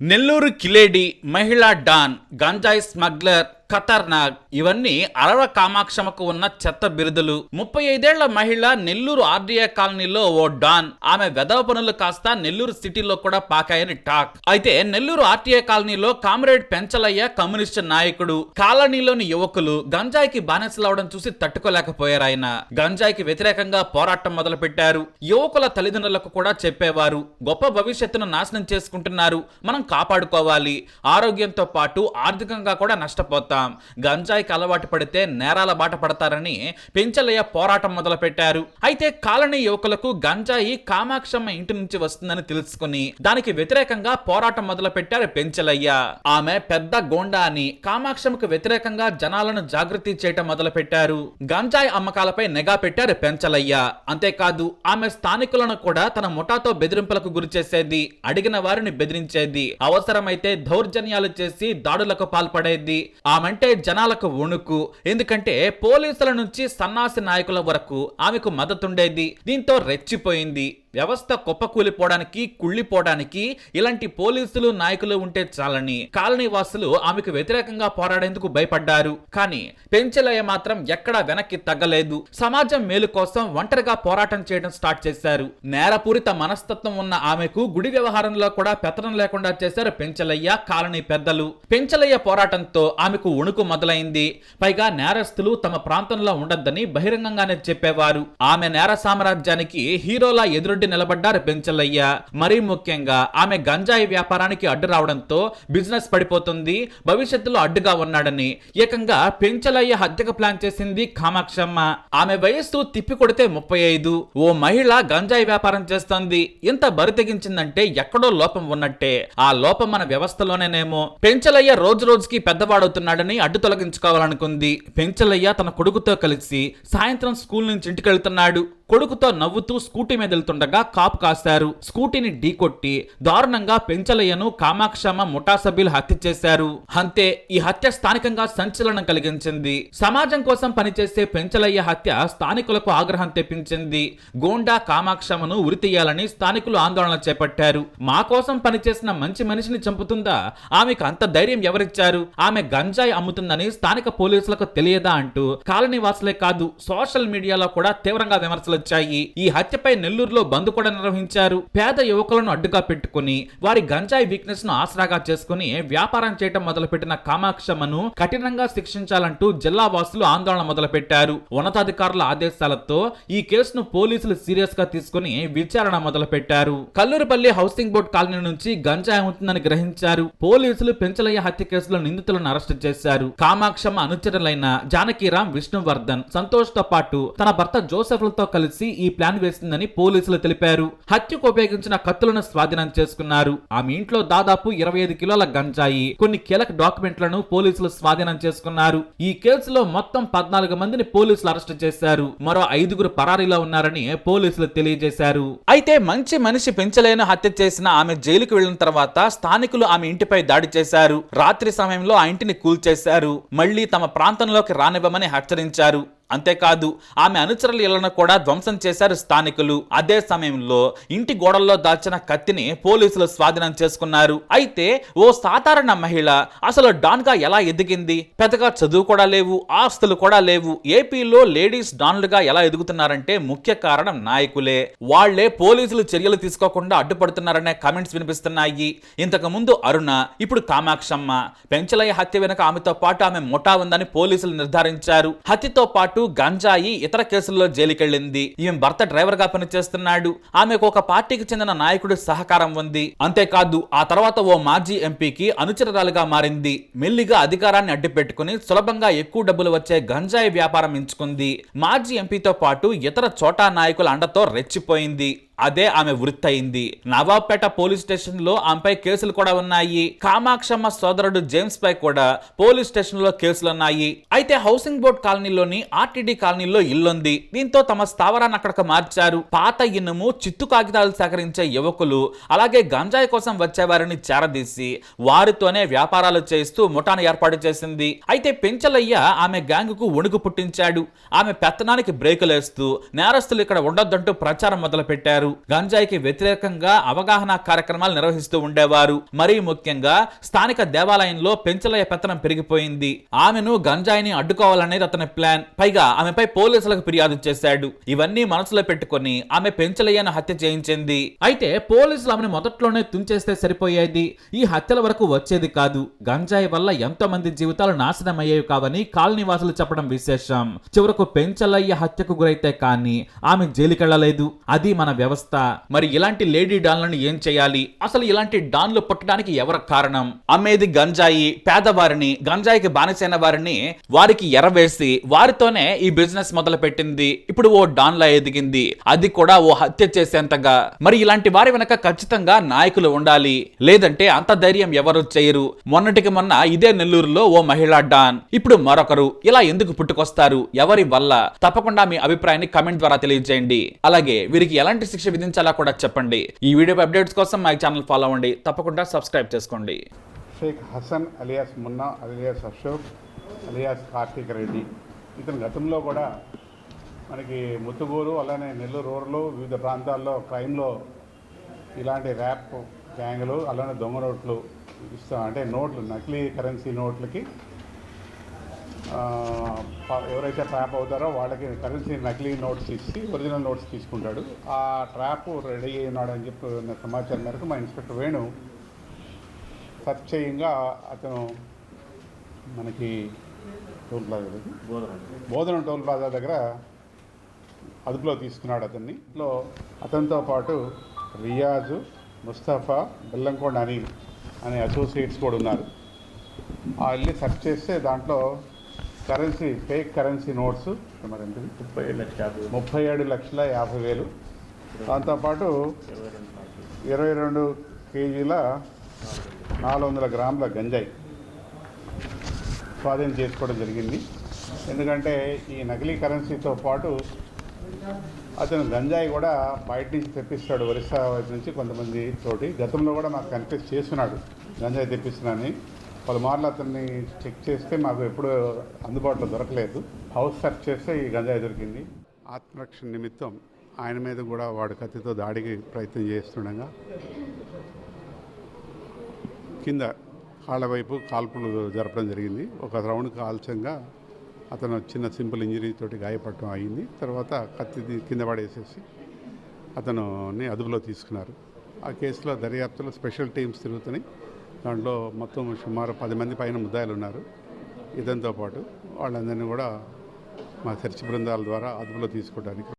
నెల్లూరు కిలేడి మహిళా డాన్ గంజాయి స్మగ్లర్ ఖతర్నాక్. ఇవన్నీ అరవ కామాక్షమకు ఉన్న చెత్త బిరుదులు. ముప్పై ఐదేళ్ళ మహిళ నెల్లూరు ఆర్డీఏ కాలనీలో ఓ డాన్. ఆమె వెదవ పనులు కాస్త నెల్లూరు సిటీలో కూడా పాకాయని టాక్. అయితే నెల్లూరు ఆర్టీఏ కాలనీలో కామ్రేడ్ పెంచలయ్య కమ్యూనిస్ట్ నాయకుడు. కాలనీలోని యువకులు గంజాయికి బానిసలవడం చూసి తట్టుకోలేకపోయారు ఆయన. గంజాయికి వ్యతిరేకంగా పోరాటం మొదలు పెట్టారు యువకుల తల్లిదండ్రులకు కూడా చెప్పేవారు. గొప్ప భవిష్యత్తును నాశనం చేసుకుంటున్నారు. మనం కాపాడుకోవాలి. ఆరోగ్యంతో పాటు ఆర్థికంగా కూడా నష్టపోతాం. గంజాయికి అలవాటు పడితే నేరాల బాట పడతారని పెంచలయ్య పోరాటం మొదలుపెట్టారు. అయితే కాలనీ యువకులకు గంజాయి కామాక్షమ్మ ఇంటి నుంచి వస్తుందని తెలుసుకుని దానికి వ్యతిరేకంగా పోరాటం మొదలుపెట్టారు పెంచలయ్య. ఆమె పెద్ద గోండా అని కామాక్షమ్మకు వ్యతిరేకంగా జనాలను జాగృతి చేయటం మొదలు పెట్టారు గంజాయి అమ్మకాలపై నిఘా పెట్టారు పెంచలయ్య. అంతేకాదు ఆమె స్థానికులను కూడా తన ముఠాతో బెదిరింపులకు గురి చేసేది అడిగిన వారిని బెదిరించేది అవసరమైతే దౌర్జన్యాలు చేసి దాడులకు పాల్పడేది. ఆమెంటే జనాలకు వణుకు ఎందుకంటే పోలీసుల నుంచి సన్నాసి నాయకుల వరకు ఆమెకు మద్దతుండేది. దీంతో రెచ్చిపోయింది. వ్యవస్థ కుప్పకూలిపోవడానికి కుళ్ళిపోవడానికి ఇలాంటి పోలీసులు నాయకులు ఉంటే చాలని కాలనీ వాసులు ఆమెకు వ్యతిరేకంగా పోరాడేందుకు భయపడ్డారు. కానీ పెంచలయ్య మాత్రం ఎక్కడా వెనక్కి తగ్గలేదు. సమాజం మేలు కోసం ఒంటరిగా పోరాటం చేయడం స్టార్ట్ చేశారు. నేరపూరిత మనస్తత్వం ఉన్న ఆమెకు గుడి వ్యవహారంలో కూడా పెత్తనం లేకుండా చేశారు పెంచలయ్య కాలనీ పెద్దలు. పెంచలయ్య పోరాటంతో ఆమెకు ఉణుకు మొదలైంది. పైగా నేరస్తులు తమ ప్రాంతంలో ఉండొద్దని బహిరంగంగానే చెప్పేవారు. ఆమె నేర సామ్రాజ్యానికి హీరోలా ఎదురొడ్డి నిలబడ్డారు పెంచలయ్య. మరీ ముఖ్యంగా ఆమె గంజాయి వ్యాపారానికి అడ్డు రావడంతో బిజినెస్ పడిపోతుంది భవిష్యత్తులో అడ్డుగా ఉన్నాడని. ఏకంగా పెంచలయ్య హత్యకు ప్లాన్ చేసింది కామాక్షమ్మ. ఆమె వయస్సు తిప్పి కొడితే ముప్పై ఐదు. ఓ మహిళ గంజాయి వ్యాపారం చేస్తోంది. ఇంత బరి తెగించిందంటే ఎక్కడో లోపం ఉన్నట్టే. ఆ లోపం మన వ్యవస్థలోనేనేమో. పెంచలయ్య రోజు రోజుకి పెద్దవాడవుతున్నాడని అడ్డు తొలగించుకోవాలనుకుంది. పెంచలయ్య తన కొడుకుతో కలిసి సాయంత్రం స్కూల్ నుంచి ఇంటికి వెళ్తున్నాడు కొడుకుతో నవ్వుతూ స్కూటీ మీద వెళ్తుండగా కాపు కాశారు. స్కూటీని ఢీకొట్టి దారుణంగా పెంచలయ్యను కామాక్షమ్మ ముఠా సభ్యులు హత్య చేశారు. అంతే ఈ హత్య స్థానికంగా సంచలనం కలిగించింది. సమాజం కోసం పనిచేసే పెంచలయ్య హత్య స్థానికులకు ఆగ్రహం తెప్పించింది. గోండా కామాక్షమ్మను ఉరితీయాలని స్థానికులు ఆందోళన చేపట్టారు. మా కోసం పనిచేసిన మంచి మనిషిని చంపుతుందా? ఆమెకు అంత ధైర్యం ఎవరిచ్చారు? ఆమె గంజాయి అమ్ముతుందని స్థానిక పోలీసులకు తెలియదా అంటూ కాలనీ వాసులే కాదు సోషల్ మీడియాలో కూడా తీవ్రంగా విమర్శలు వచ్చాయి ఈ హత్యపై నెల్లూరులో బంద్ కూడా నిర్వహించారు. పేద యువకులను అడ్డుగా పెట్టుకుని వారి గంజాయి వీక్నెస్ను ఆసరాగా చేసుకుని వ్యాపారం చేయటం మొదలుపెట్టిన కామాక్షమ్మను కఠినంగా శిక్షించాలంటూ జిల్లా వాసులు ఆందోళన మొదలుపెట్టారు. ఉన్నతాధికారుల ఆదేశాలతో ఈ కేసును పోలీసులు సీరియస్గా తీసుకుని విచారణ మొదలుపెట్టారు. కల్లూరుపల్లి హౌసింగ్ బోర్డు కాలనీ నుంచి గంజాయి ఉంటుందని గ్రహించారు. పోలీసులు పెంచలయ్య హత్య కేసులో నిందితులను అరెస్టు చేశారు. కామాక్షమ్మ అనుచరులైన జానకీరాం విష్ణువర్ధన్ సంతోష్తో పాటు తన భర్త జోసెఫ్లతో కలిసి ఈ ప్లాన్ వేసిందని పోలీసులు తెలిపారు. హత్యకు ఉపయోగించిన కత్తులను స్వాధీనం చేసుకున్నారు. ఆమె ఇంట్లో దాదాపు ఇరవై ఐదు కిలోల గంజాయి కొన్ని కీలక డాక్యుమెంట్లను పోలీసులు స్వాధీనం చేసుకున్నారు. ఈ కేసులో మొత్తం పద్నాలుగు మందిని పోలీసులు అరెస్ట్ చేశారు. మరో ఐదుగురు పరారీలో ఉన్నారని పోలీసులు తెలియజేశారు. అయితే మంచి మనిషి పెంచలేని హత్య చేసిన ఆమె జైలుకు వెళ్ళిన తర్వాత స్థానికులు ఆమె ఇంటిపై దాడి చేశారు. రాత్రి సమయంలో ఆ ఇంటిని కూల్చేశారు. మళ్ళీ తమ ప్రాంతంలోకి రానివ్వమని హెచ్చరించారు. అంతేకాదు ఆమె అనుచరుల ఇళ్ళను కూడా ధ్వంసం చేశారు స్థానికులు. అదే సమయంలో ఇంటి గోడల్లో దాచిన కత్తిని పోలీసులు స్వాధీనం చేసుకున్నారు. అయితే ఓ సాధారణ మహిళ అసలు డాన్గా ఎలా ఎదిగింది? పెద్దగా చదువు కూడా లేవు ఆస్తులు కూడా లేవు. ఏపీలో లేడీస్ డాన్లుగా ఎలా ఎదుగుతున్నారంటే ముఖ్య కారణం నాయకులే. వాళ్ళే పోలీసులు చర్యలు తీసుకోకుండా అడ్డుపడుతున్నారనే కామెంట్స్ వినిపిస్తున్నాయి. ఇంతకు ముందు అరుణ ఇప్పుడు కామాక్షమ్మ. పెంచలయ్య హత్య వెనుక ఆమెతో పాటు ఆమె ముఠా ఉందని పోలీసులు నిర్ధారించారు. హత్యతో పాటు గంజాయి ఇతర కేసుల్లో జైలుకెళ్ళింది. ఈమె భర్త డ్రైవర్గా పనిచేస్తున్నాడు. ఆమెకు ఒక పార్టీకి చెందిన నాయకుడి సహకారం ఉంది. అంతేకాదు ఆ తర్వాత ఓ మాజీ ఎంపీకి అనుచరురాలుగా మారింది. మెల్లిగా అధికారాన్ని అడ్డుపెట్టుకుని సులభంగా ఎక్కువ డబ్బులు వచ్చే గంజాయి వ్యాపారం ఎంచుకుంది. మాజీ ఎంపీతో పాటు ఇతర చోటా నాయకుల అండతో రెచ్చిపోయింది. అదే ఆమె వృత్తి అయింది నవాబ్పేట పోలీస్ స్టేషన్లో ఆమెపై కేసులు కూడా ఉన్నాయి. కామాక్షమ్మ సోదరుడు జేమ్స్ పై కూడా పోలీస్ స్టేషన్లో కేసులున్నాయి. అయితే హౌసింగ్ బోర్డ్ కాలనీలోని ఆర్టీడీ కాలనీలో ఇల్లుంది. దీంతో తమ స్థావరాన్ని అక్కడికి మార్చారు. పాత ఇనుము చిత్తు కాగితాలు సేకరించే యువకులు అలాగే గంజాయి కోసం వచ్చేవారిని చేరదీసి వారితోనే వ్యాపారాలు చేస్తూ ముఠాను ఏర్పాటు చేసింది. అయితే పెంచలయ్య ఆమె గ్యాంగ్కు వణుకు పుట్టించాడు. ఆమె పెత్తనానికి బ్రేకులేస్తూ నేరస్తులు ఇక్కడ ఉండొద్దంటూ ప్రచారం మొదలుపెట్టారు. చేశారు. గంజాయికి వ్యతిరేకంగా అవగాహన కార్యక్రమాలు నిర్వహిస్తూ ఉండేవారు. మరీ ముఖ్యంగా స్థానిక దేవాలయంలో పెంచలయ్య పెత్తనం పెరిగిపోయింది. ఆమెను గంజాయిని అడ్డుకోవాలనేది అతని ప్లాన్. పైగా ఆమెపై పోలీసులకు ఫిర్యాదు చేశాడు. ఇవన్నీ మనసులో పెట్టుకొని ఆమె పెంచలయ్యను హత్య చేయించింది. అయితే పోలీసులు ఆమెను మొదట్లోనే తుంచేస్తే సరిపోయేది. ఈ హత్యల వరకు వచ్చేది కాదు. గంజాయి వల్ల ఎంతో మంది జీవితాలు నాశనం అయ్యేవి కావని కాలనీవాసులు చెప్పడం విశేషం. చివరకు పెంచలయ్య హత్యకు గురైతే కానీ ఆమె జైలుకెళ్ళలేదు. అది మన వ్యవస్థ మరి ఇలాంటి లేడీ డాన్లను ఏం చేయాలి? అసలు ఇలాంటి డాన్లు పుట్టడానికి ఎవరు కారణం? అమ్మేది గంజాయి పేదవారిని గంజాయికి బానిసైన వారిని వారికి ఎరవేసి వారితోనే ఈ బిజినెస్ మొదలు పెట్టింది ఇప్పుడు ఓ డాన్ లా ఎదిగింది. అది కూడా ఓ హత్య చేసేంతగా. మరి ఇలాంటి వారి వెనక ఖచ్చితంగా నాయకులు ఉండాలి. లేదంటే అంత ధైర్యం ఎవరు చేయరు. మొన్నటికి మొన్న ఇదే నెల్లూరులో ఓ మహిళా డాన్. ఇప్పుడు మరొకరు. ఇలా ఎందుకు పుట్టుకొస్తారు? ఎవరి వల్ల? తప్పకుండా మీ అభిప్రాయాన్ని కమెంట్ ద్వారా తెలియజేయండి. అలాగే వీరికి ఎలాంటి శిక్ష విధించాలా కూడా చెప్పండి. ఈ వీడియో అప్డేట్స్ కోసం మా ఛానల్ ఫాలో అవ్వండి. తప్పకుండా సబ్స్క్రైబ్ చేసుకోండి. Sheikh Hasan alias Munna alias Ashok alias Karthik Reddy. ఇతను గతంలో కూడా మనకి ముత్తుగూరు అలానే నెల్లూరు రోడ్లు వివిధ ప్రాంతాల్లో క్రైమ్లో ఇలాంటి ర్యాప్ గ్యాంగ్లు అలానే దొంగ నోట్లు ఇస్తాం. అంటే నోట్లు నకిలీ కరెన్సీ నోట్లకి ఎవరైతే ట్రాప్ అవుతారో వాళ్ళకి కరెన్సీ నకిలీ నోట్స్ ఇచ్చి ఒరిజినల్ నోట్స్ తీసుకుంటాడు. ఆ ట్రాప్ రెడీ అయి అని చెప్పి సమాచారం మేరకు మా ఇన్స్పెక్టర్ వేణు సెర్చ్ చేయంగా అతను మనకి టోల్ ప్లాజా దగ్గర బోధన టోల్ ప్లాజా దగ్గర అదుపులో తీసుకున్నాడు అతన్ని. లో అతనితో పాటు రియాజు ముస్తఫా బెల్లంకొండ అనిల్ అనే అసోసియేట్స్ కూడా ఉన్నారు. ఆ వెళ్ళి సెర్చ్ చేస్తే దాంట్లో కరెన్సీ ఫేక్ కరెన్సీ నోట్స్ మరి ముప్పై ఏడు లక్షల యాభై వేలు. ముప్పై ఏడు లక్షల యాభై వేలు దాంతోపాటు ఇరవై రెండు ఇరవై రెండు కేజీల నాలుగు వందల గ్రాముల గంజాయి స్వాధీనం చేసుకోవడం జరిగింది. ఎందుకంటే ఈ నకిలీ కరెన్సీతో పాటు అతను గంజాయి కూడా బయట నుంచి తెప్పిస్తాడు ఒరిస్సా వైపు నుంచి కొంతమంది తోటి. గతంలో కూడా మాకు కన్ఫ్యూజ్ చేస్తున్నాడు గంజాయి తెప్పిస్తున్నానని. పలుమార్లు అతన్ని చెక్ చేస్తే మాకు ఎప్పుడు అందుబాటులో దొరకలేదు. హౌస్ సెర్చ్ చేస్తే ఈ గంజాయి దొరికింది. ఆత్మరక్షణ నిమిత్తం ఆయన మీద కూడా వాడు కత్తితో దాడికి ప్రయత్నం చేస్తుండగా కింద కాళ్ళ వైపు కాల్పులు జరపడం జరిగింది. ఒక రౌండ్ కాల్చంగా అతను చిన్న సింపుల్ ఇంజరీ తోటి గాయపడటం అయింది. తర్వాత కత్తి కింద పడేసేసి అతనుని అదుపులో తీసుకున్నారు. ఆ కేసులో దర్యాప్తులో స్పెషల్ టీమ్స్ తిరుగుతున్నాయి. దాంట్లో మొత్తం సుమారు పది మంది పైన ముద్దాయిలు ఉన్నారు ఇదంతో పాటు వాళ్ళందరినీ కూడా మా చర్చి బృందాల ద్వారా అదుపులో తీసుకోవడానికి